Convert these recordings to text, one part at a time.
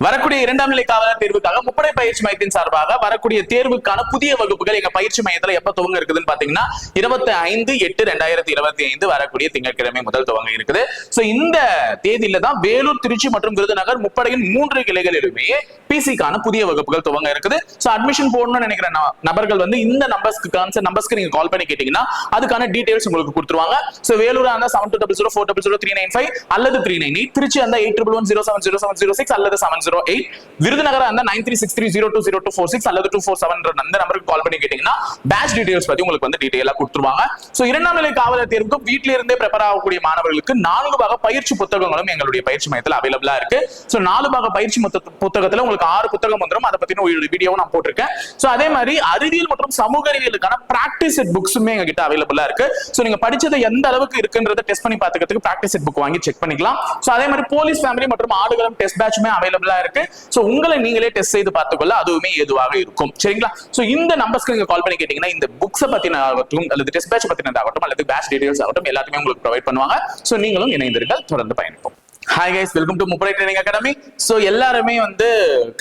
வரக்கூடிய இரண்டாம் நிலை காவலர் தேர்வுக்காக முப்படை பயிற்சி மையத்தின் சார்பாக வரக்கூடிய தேர்வுக்கான புதிய வகுப்புகள் எங்க பயிற்சி மையத்துல எப்ப துவங்க இருக்குதுன்னு பாத்தீங்கன்னா இருபத்தி ஐந்து எட்டு ரெண்டாயிரத்தி இருபத்தி ஐந்து வரக்கூடிய திங்கட்கிழமை முதல் துவங்க இருக்குது. சோ இந்த தேதியில தான் வேலூர் திருச்சி மற்றும் விருதுநகர் முப்படையின் மூன்று கிளைகளிலுமே பிசிக்கான புதிய வகுப்புகள் துவங்க இருக்குது. சோ அட்மிஷன் போடணும்னு நினைக்கிற ந- நபர்கள் வந்து இந்த நம்பர்ஸ்க்கு கான்சர் நம்பர்ஸ்க்கு நீங்க கால் பண்ணி கேட்டீங்கன்னா அதுக்கான டீடைல்ஸ் உங்களுக்கு கொடுத்துருவாங்க. சோ வேலூர் அந்த seven two double zero four double zero three nine five அல்லது த்ரீ நைன் எயிட் திருச்சி அந்த eight triple one zero seven zero seven zero six அல்லது செவன் ஜீரோ எயிட் விருதுநகர் அந்த nine three six three zero two zero two four six அல்லது two four seven அந்த நம்பருக்கு கால் பண்ணி கேட்டீங்கன்னா batch details பத்தி உங்களுக்கு வந்து டீடைலா கொடுத்துருவாங்க. சோ இரண்டாம் நிலை காவலர் தேர்வுக்கு வீட்டில இருந்தே ப்ரிப்பேர் ஆகக்கூடிய மாணவர்களுக்கு நான்கு வகை பயிற்சி புத்தகங்களும் எங்களுடைய பயிற்சி மையத்தில் அவைலபிளா இருக்கு. சோ நாலு வகை பயிற்சி புத்தகத்துல உங்களுக்கு ஆறு புத்தகம் வந்துடும் அதை பத்தின ஒரு வீடியோவும் நான் போட்டிருக்கேன். சோ அதே மாதிரி அறிவியல் மற்றும் சமூக அறிவியலுக்கான பிராக்டிஸ் செட் புக்ஸுமே எங்ககிட்ட அவைலபிளா இருக்கு. சோ நீங்க படிச்சது எந்த அளவுக்கு இருக்குன்றத டெஸ்ட் பண்ணி பாத்துக்கிறதுக்கு பிராக்டிஸ் செட் புக் வாங்கி செக் பண்ணிக்கலாம். சோ அதே மாதிரி போலீஸ் ஃபேமிலி மற்றும் ஆடுகளம் டெஸ்ட் பேட்சுமே அவைலபிளா இருக்கு. ஸோ உங்களை நீங்களே டெஸ்ட் செய்து பார்த்துக்கொள்ள அதுவுமே ஏதுவாக இருக்கும். சரிங்களா? சோ இந்த நம்பர்ஸ்க்கு நீங்க கால் பண்ணி கேட்டீங்கன்னா இந்த புக்ஸை பத்தின ஆகட்டும் அல்லது டெஸ்ட் பேட்ச் பத்தினதாகட்டும் அல்லது பேட்ச் டீடைல்ஸ் ஆகட்டும் எல்லாத்தையுமே உங்களுக்கு ப்ரொவைட் பண்ணுவாங்க. சோ நீங்களும் இணைந்திருங்கள். தொடர்ந்து பயணிப்போம். Hi guys welcome to Muppadai training academy so எல்லாருமே வந்து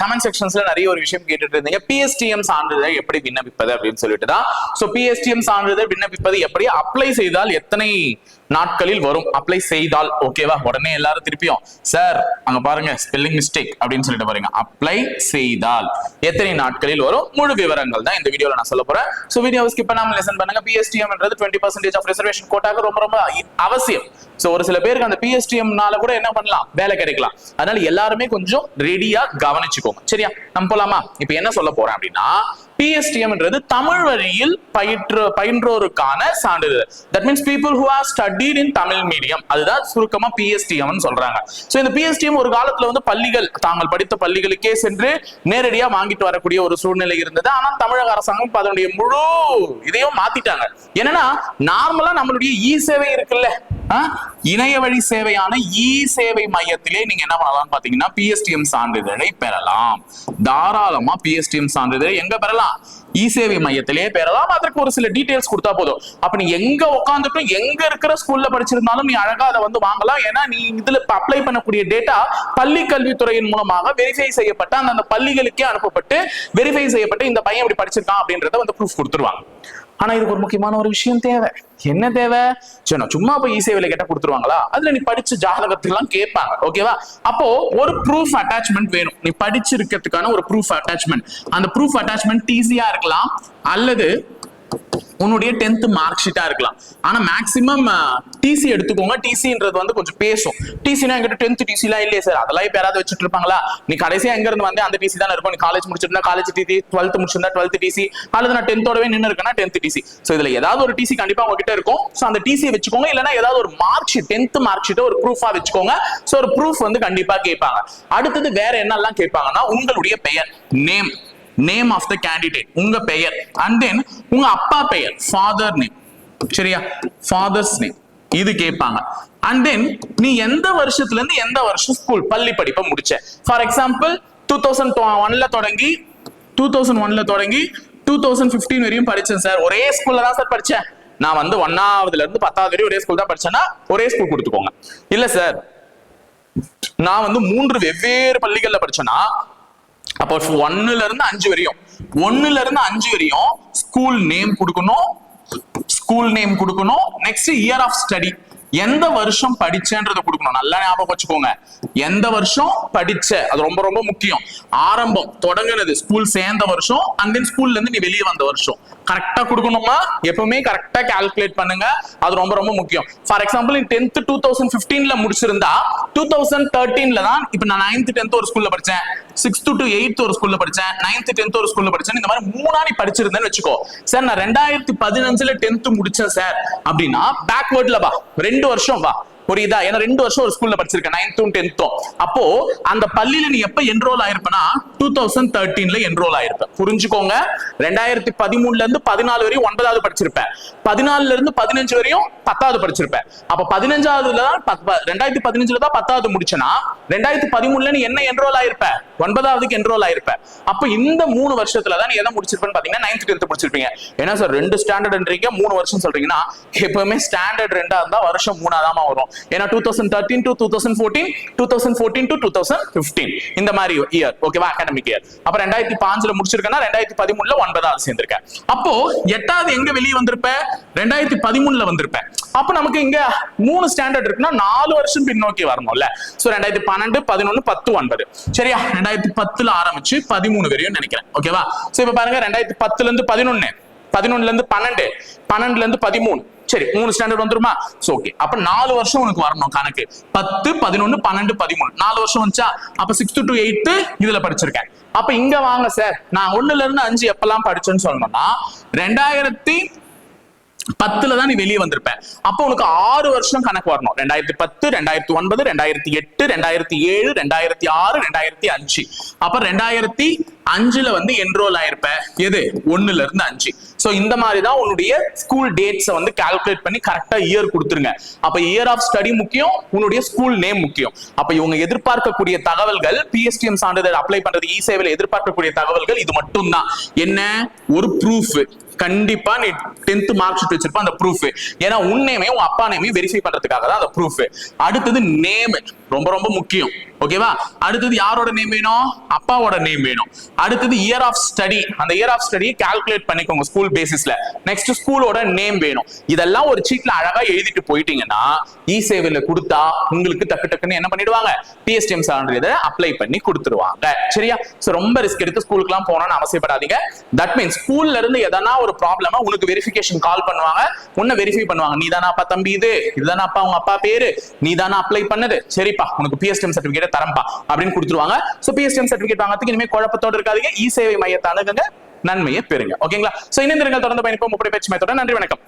கமெண்ட் செக்ஷன்ஸ்ல நிறைய ஒரு விஷயம் கேட்டுட்டு இருந்தீங்க பிஎஸ்டிஎம் சான்றிதழ் எப்படி விண்ணப்பிப்பது அப்படின்னு சொல்லிட்டு தான் ஸோ பிஎஸ்டிஎம் சான்றிதழ் விண்ணப்பிப்பது எப்படி? அப்ளை செய்தால் எத்தனை நாட்களில் வரும்? அப்ளை செய்தால் ஓகேவா உடனே எல்லாரும் திருப்பியும் சார் அங்க பாருங்க ஸ்பெல்லிங் மிஸ்டேக் அப்படின்னு சொல்லிட்டு பாருங்க. அப்ளை செய்தால் எத்தனை நாட்களில் வரும்? முழு விவரங்கள் தான் இந்த வீடியோல நான் சொல்ல போறேன். ஸோ வீடியோவை ஸ்கிப் பண்ணாமல் லெசன் பண்ணுங்க. பிஎஸ்டிஎம்ன்றது டுவெண்ட்டி பர்சன்டேஜ் ஆஃப் ரிசர்வேஷன் கோட்டாக ரொம்ப ரொம்ப அவசியம். ஸோ ஒரு சில பேருக்கு அந்த பிஎஸ்டிஎம்னால கூட என்ன பண்ணலாம். வேலை கிடைக்கலாம். அதனால எல்லாருமே கொஞ்சம் ரெடியா கவனிச்சுக்கோங்க. சரியா? நம்ம போலாமா? இப்ப என்ன சொல்ல போறேன் அப்படின்னா பிஎஸ்டிஎம்ன்றது தமிழ் வழியில் பயிற்று பயின்றோருக்கான சான்றிதழ். That means people who are studied in Tamil medium அதுதான் சுருக்கமா பிஎஸ்டிஎம் சொல்றாங்க. சோ இந்த பிஎஸ்டிஎம் ஒரு காலத்துல வந்து பள்ளிகள் தாங்கள் படித்த பள்ளிகளுக்கே சென்று நேரடியாக வாங்கிட்டு வரக்கூடிய ஒரு சூழ்நிலை இருந்தது. ஆனால் தமிழக அரசாங்கம் அதனுடைய முழு இதையும் மாத்திட்டாங்க. என்னன்னா நார்மலா நம்மளுடைய இ சேவை இருக்குல்ல? இணைய வழி சேவையான இ சேவை மையத்திலே நீங்க என்ன பண்ணலாம் பாத்தீங்கன்னா பிஎஸ்டிஎம் சான்றிதழை பெறலாம். தாராளமா பிஎஸ்டிஎம் சான்றிதழை எங்க பெறலாம்? இ சேவை மையத்திலே பெறலாம். அதற்கு ஒரு சில டீடைல்ஸ் கொடுத்தா போதும். அப்ப நீ எங்க உட்காந்துட்டும் எங்க இருக்கிற ஸ்கூல்ல படிச்சிருந்தாலும் நீ அழகா அதை வந்து வாங்கலாம். ஏன்னா நீ இதுல அப்ளை பண்ணக்கூடிய டேட்டா பள்ளி கல்வித்துறையின் மூலமாக வெரிஃபை செய்யப்பட்ட அந்த பள்ளிகளுக்கே அனுப்பப்பட்டு வெரிஃபை செய்யப்பட்டு இந்த பையன் இப்படி படிச்சிருக்கான் அப்படின்றத வந்து ப்ரூஃப் கொடுத்துருவாங்க. ஆனா இதுக்கு ஒரு முக்கியமான ஒரு விஷயம் தேவை. என்ன தேவை? சரி சும்மா போய் இசைவில கேட்டா கொடுத்துருவாங்களா? அதுல நீ படிச்ச ஜாதகத்துலாம் கேட்பாங்க ஓகேவா அப்போ ஒரு ப்ரூஃப் அட்டாச்மெண்ட் வேணும். நீ படிச்சிருக்கிறதுக்கான ஒரு ப்ரூஃப் அட்டாச்மெண்ட் அந்த ப்ரூஃப் அட்டாச்மெண்ட் ஈஸியா இருக்கலாம் அல்லது உன்னுடைய டென்த் மார்க் ஷீட்டா இருக்கலாம். ஆனா மேக்சிமம் டிசி எடுத்துக்கோங்க. டிசின்றது வந்து கொஞ்சம் பேசும். டிசினா எங்கிட்ட டென்த் டிசிலாம் இல்லையே சார் அதெல்லாம் இப்ப யாராவது வச்சுட்டு இருப்பாங்களா? நீ கடைசியா எங்க இருந்து வந்து அந்த டிசி தான் இருக்கும். நீ காலேஜ் முடிச்சிருந்தா காலேஜ் டிசி டுவெல்த் முடிச்சிருந்தா டுவெல்த் டிசி அல்லது நான் டென்த்தோடவே நின்று இருக்கேன்னா டென்த் டிசி சோ இதுல ஏதாவது ஒரு டிசி கண்டிப்பா உங்ககிட்ட இருக்கும். சோ அந்த டிசியை வச்சுக்கோங்க. இல்லைன்னா ஏதாவது ஒரு மார்க் ஷீட் டென்த் மார்க் ஷீட்டை ஒரு ப்ரூஃபா வச்சுக்கோங்க. சோ ஒரு ப்ரூஃப் வந்து கண்டிப்பா கேட்பாங்க. அடுத்தது வேற என்னெல்லாம் கேட்பாங்கன்னா உங்களுடைய பெயர் name name of the candidate உங்க பெயர் அண்ட் தென் உங்க அப்பா பெயர் ஃபாதர் நேம் சரியா? ஃபாதர்ஸ் நேம் இது கேட்பாங்க. அண்ட் தென் நீ எந்த வருஷத்துல இருந்து எந்த வருஷம் ஸ்கூல் பள்ளி படிப்பை முடிச்ச? ஃபார் எக்ஸாம்பிள் டூ தௌசண்ட் ஒன்ல தொடங்கி டூ தௌசண்ட் ஒன்ல தொடங்கி டூ தௌசண்ட் ஃபிஃப்டீன் வரையும் படிச்சேன் சார் ஒரே ஸ்கூல்ல தான் சார் படிச்சேன். நான் வந்து ஒன்னாவதுல இருந்து பத்தாவது வரையும் ஒரே ஸ்கூல் தான் படிச்சேன்னா ஒரே ஸ்கூல் கொடுத்துக்கோங்க. இல்ல சார் நான் வந்து மூன்று வெவ்வேறு பள்ளிகள்ல படிச்சேன்னா அப்போ ஒன்னுல இருந்து அஞ்சு வரையும். ஒன்னுல இருந்து அஞ்சு வரையும் ஸ்கூல் நேம் கொடுக்கணும். ஸ்கூல் நேம் கொடுக்கணும். நெக்ஸ்ட் இயர் ஆஃப் ஸ்டடி எந்த வருஷம் படிச்சேன்றதை கொடுக்கணும். நல்லா ஞாபகம் வச்சுக்கோங்க. எந்த வருஷம் படிச்ச அது ரொம்ப ரொம்ப முக்கியம். ஆரம்பம் தொடங்குனது ஸ்கூல் சேர்ந்த வருஷம் அண்ட் தென் ஸ்கூல்ல இருந்து நீ வெளியே வந்த வருஷம். கரெக்டா கொடுக்கணுமா? எப்பவுமே கரெக்டா கால்குலேட் பண்ணுங்க. அது ரொம்ப ரொம்ப முக்கியம். For example tenth two thousand பிப்டீன்ல முடிச்சிருந்தா டூ தௌசண்ட் தேர்ட்டீன்ல தான் இப்ப நான் நைன்த் டென்த் ஒரு ஸ்கூல்ல படிச்சேன். சிக்ஸ்த் டு எயித் ஒரு ஸ்கூல்ல படிச்சேன். நைன்த் டென்த் ஒரு ஸ்கூல்ல படிச்சேன். இந்த மாதிரி மூணா நீ படிச்சிருந்தேன்னு வச்சுக்கோ. சார் நான் ரெண்டாயிரத்தி பதினஞ்சுல டென்த் முடிச்சேன் சார் அப்படின்னா பேக்வேர்ட்ல வா. ரெண்டு வருஷம் வா. புரியுதா? ஏன்னா ரெண்டு வருஷம் ஒரு ஸ்கூல்ல படிச்சிருக்கேன் நைன்த்தும் டென்த்தும் அப்போ அந்த பள்ளியில நீ எப்ப என்ரோல் ஆயிருப்பனா? டூ தௌசண்ட் தேர்ட்டீன்ல என்ரோல் ஆயிருப்ப புரிஞ்சுக்கோங்க. ரெண்டாயிரத்தி பதிமூணுல இருந்து பதினாலு வரையும் ஒன்பதாவது படிச்சிருப்பேன். பதினாலுல இருந்து பதினஞ்சு வரையும் பத்தாவது படிச்சிருப்பேன். அப்ப பதினஞ்சாவதுல தான் பத்- ப- ரெண்டாயிரத்தி பதினஞ்சுல தான் பத்தாவது முடிச்சனா? ரெண்டாயிரத்தி பதிமூணுல நீ என்ன என்ரோல் ஆயிருப்ப? ஒன்பதாவதுக்கு என்ரோல் ஆயிருப்ப. அப்ப இந்த மூணு வருஷத்துல தான் நீ எதை முடிச்சிருப்பேன்னு பாத்தீங்கன்னா நைன்த் டென்த் முடிச்சிருப்பீங்க. ஏன்னா சார் ரெண்டு ஸ்டாண்டர்ட்ன்றீங்க மூணு வருஷம் சொல்றீங்கன்னா எப்பவுமே ஸ்டாண்டர்ட் ரெண்டா இருந்தா வருஷம் மூணாதாமா வரும். ஏன்னா two thousand thirteen to two thousand fourteen two thousand fourteen to two thousand fifteen இந்த மாதிரி இயர் ஓகேவா அகாடமிக் இயர் அப்ப ரெண்டாயிரத்தி பாஞ்சுல முடிச்சிருக்கேன்னா ரெண்டாயிரத்தி பதிமூணுல ஒன்பதாவது சேர்ந்திருக்கேன். அப்போ எட்டாவது எங்க வெளியே வந்திருப்ப? ரெண்டாயிரத்தி பதிமூணுல வந்திருப்பேன் அப்ப நமக்கு இங்க மூணு ஸ்டாண்டர்ட் இருக்குன்னா நாலு வருஷம் பின்னோக்கி வரணும்ல. சோ ரெண்டாயிரத்தி பன்னெண்டு பதினொன்னு பத்து ஒன்பது. சரியா? ரெண்டாயிரத்தி பத்துல ஆரம்பிச்சு பதிமூணு வரையும் நினைக்கிறேன். ஓகேவா சோ இப்ப பாருங்க ரெண்டாயிரத்தி பத்துல இருந்து பதினொன்னு பதினொன்னுல இருந்து பன்னெண்டு பன்னெண்டுல இருந்து பதிமூணு. சரி மூணு ஸ்டாண்டர்ட் வந்துருமா? ஓகே அப்ப நாலு வருஷம் உனக்கு வரணும் கணக்கு. பத்து பதினொன்னு பன்னெண்டு பதிமூணு. நாலு வருஷம் வந்துச்சா? அப்ப சிக்ஸ்த் டு எயித்து இதுல படிச்சிருக்கேன். அப்ப இங்க வாங்க சார் நான் ஒண்ணுல இருந்து அஞ்சு எப்பெல்லாம் படிச்சேன்னு சொல்லணும்னா ரெண்டாயிரத்தி பத்துல தான் நீ வெளியே வந்திருப்ப. அப்போ உனக்கு ஆறு வருஷம் கணக்கு வரணும். ரெண்டாயிரத்தி பத்து ரெண்டாயிரத்தி ஒன்பது ரெண்டாயிரத்தி எட்டு ரெண்டாயிரத்தி ஏழு ரெண்டாயிரத்தி ஆறு ரெண்டாயிரத்தி அஞ்சு. அப்ப ரெண்டாயிரத்தி அஞ்சுல வந்து என்ரோல் ஆயிருப்ப. எது? ஒண்ணுல இருந்து அஞ்சு. சோ இந்த மாதிரி தான் உன்னுடைய ஸ்கூல் டேட்ஸை வந்து கால்குலேட் பண்ணி கரெக்டா இயர் கொடுத்துருங்க. அப்ப இயர் ஆஃப் ஸ்டடி முக்கியம் உன்னுடைய ஸ்கூல் நேம் முக்கியம். அப்ப இவங்க எதிர்பார்க்கக்கூடிய தகவல்கள் பிஎஸ்டிஎம் சான்றிதழ் அப்ளை பண்றது இ சேவையில் எதிர்பார்க்கக்கூடிய தகவல்கள் இது மட்டும் தான் என்ன? ஒரு ப்ரூஃப் கண்டிப்பா நீ டென்த் மார்க் ஷீட் வச்சிருப்ப அந்த ப்ரூஃப் ஏன்னா உன் நேமே உன் அப்பா நேமே வெரிஃபை பண்றதுக்காக தான் அந்த ப்ரூஃப் அடுத்தது நேம் ரொம்ப ரொம்ப முக்கியம். ஓகேவா அடுத்தது யாரோட நேம் வேணும்? அப்பாவோட நேம் வேணும். அடுத்தது இயர் ஆஃப் ஸ்டடி அந்த இயர் ஆஃப் ஸ்டடி கால்குலேட் பண்ணிக்கோங்க ஸ்கூல் பேசிஸ்ல நெக்ஸ்ட் ஸ்கூலோட நேம் வேணும். இதெல்லாம் ஒரு சீட்ல அழகா எழுதிட்டு போயிட்டீங்கன்னா இ சேவையில கொடுத்தா உங்களுக்கு டக்கு டக்குன்னு என்ன பண்ணிடுவாங்க? பிஎஸ்டிஎம் சான்றிதழை அப்ளை பண்ணி கொடுத்துருவாங்க. சரியா? சோ ரொம்ப ரிஸ்க் எடுத்து ஸ்கூலுக்கு எல்லாம் போனோம்னு அவசியப்படாதீங்க. தட் மீன்ஸ் ஸ்கூல்ல இருந்து எதனா ஒரு ப்ராப்ளமா உனக்கு வெரிஃபிகேஷன் கால் பண்ணுவாங்க. உன்னை வெரிஃபை பண்ணுவாங்க. நீ தானே அப்பா தம்பி இது? இதுதானா அப்பா உங்க அப்பா பேரு? நீ தானே அப்ளை பண்ணது? சரிப்பா. உனக்கு பிஎஸ்டிஎம் சர்டிபிகேட் சர்டிபிகேட் தரம்பா அப்படின்னு கொடுத்துருவாங்க. ஸோ பிஎஸ்டிஎம் சர்டிபிகேட் வாங்கிறதுக்கு இனிமே குழப்பத்தோடு இருக்காதீங்க. இ சேவை மையத்தை அணுகுங்க நன்மையை பெறுங்க. ஓகேங்களா சோ இணைந்திருங்கள். தொடர்ந்து பயணிப்போம். முப்படை பயிற்சி மையத்தோட நன்றி வணக்கம்.